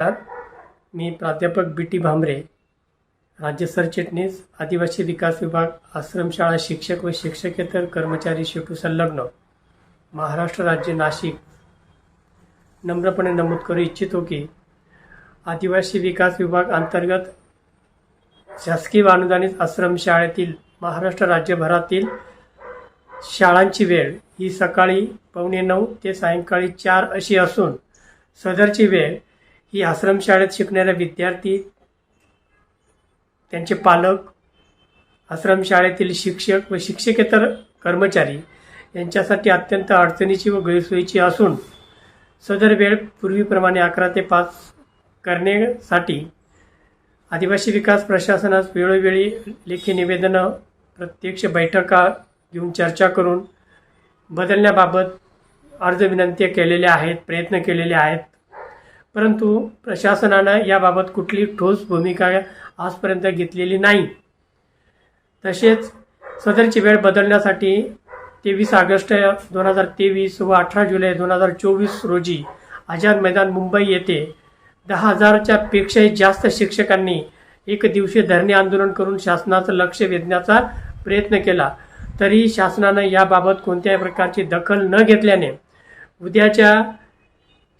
नमस्कार मी प्राध्यापक बी टी भांबरे राज्य सरचिटणीस आदिवासी विकास विभाग आश्रमशाळा शिक्षक व शिक्षकेतर कर्मचारी शेटू संलग्न महाराष्ट्र राज्य नाशिक. नम्रपणे नमूद करू इच्छितो की आदिवासी विकास विभाग अंतर्गत शासकीय व अनुदानित आश्रमशाळेतील महाराष्ट्र राज्यभरातील शाळांची वेळ ही सकाळी पावणे नऊ ते सायंकाळी चार अशी असून सदरची वेळ ही आश्रमशाळेत शिकणाऱ्या विद्यार्थी त्यांचे पालक आश्रमशाळेतील शिक्षक व शिक्षकेतर कर्मचारी यांच्यासाठी अत्यंत अडचणीची व गैरसोयीची असून सदर वेळ पूर्वीप्रमाणे अकरा ते पाच करण्यासाठी आदिवासी विकास प्रशासनास वेळोवेळी लेखी निवेदनं प्रत्यक्ष बैठका घेऊन चर्चा करून बदलण्याबाबत अर्ज विनंत्या केलेल्या आहेत प्रयत्न केलेले आहेत. परंतु प्रशासनानं याबाबत कुठली ठोस भूमिका आजपर्यंत घेतलेली नाही. तसेच सदरची वेळ बदलण्यासाठी तेवीस ऑगस्ट दोन हजार तेवीस व अठरा जुलै दोन हजार चोवीस रोजी आझाद मैदान मुंबई येथे दहा हजारच्या पेक्षाही जास्त शिक्षकांनी एक दिवशी धरणे आंदोलन करून शासनाचं लक्ष वेधण्याचा प्रयत्न केला. तरी शासनानं याबाबत कोणत्याही प्रकारची दखल न घेतल्याने उद्याच्या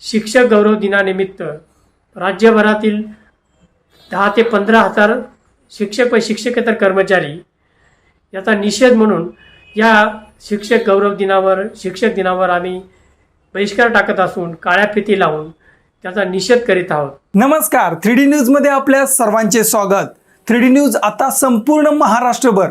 शिक्षक गौरव दिनानिमित्त राज्यभरातील दहा ते पंधरा हजार शिक्षक व शिक्षकेतर कर्मचारी याचा निषेध म्हणून या शिक्षक गौरव दिनावर शिक्षक दिनावर आम्ही बहिष्कार टाकत असून काळ्या फिती लावून त्याचा निषेध करीत आहोत. नमस्कार. थ्री डी न्यूजमध्ये आपल्या सर्वांचे स्वागत. थ्री डी न्यूज आता संपूर्ण महाराष्ट्रभर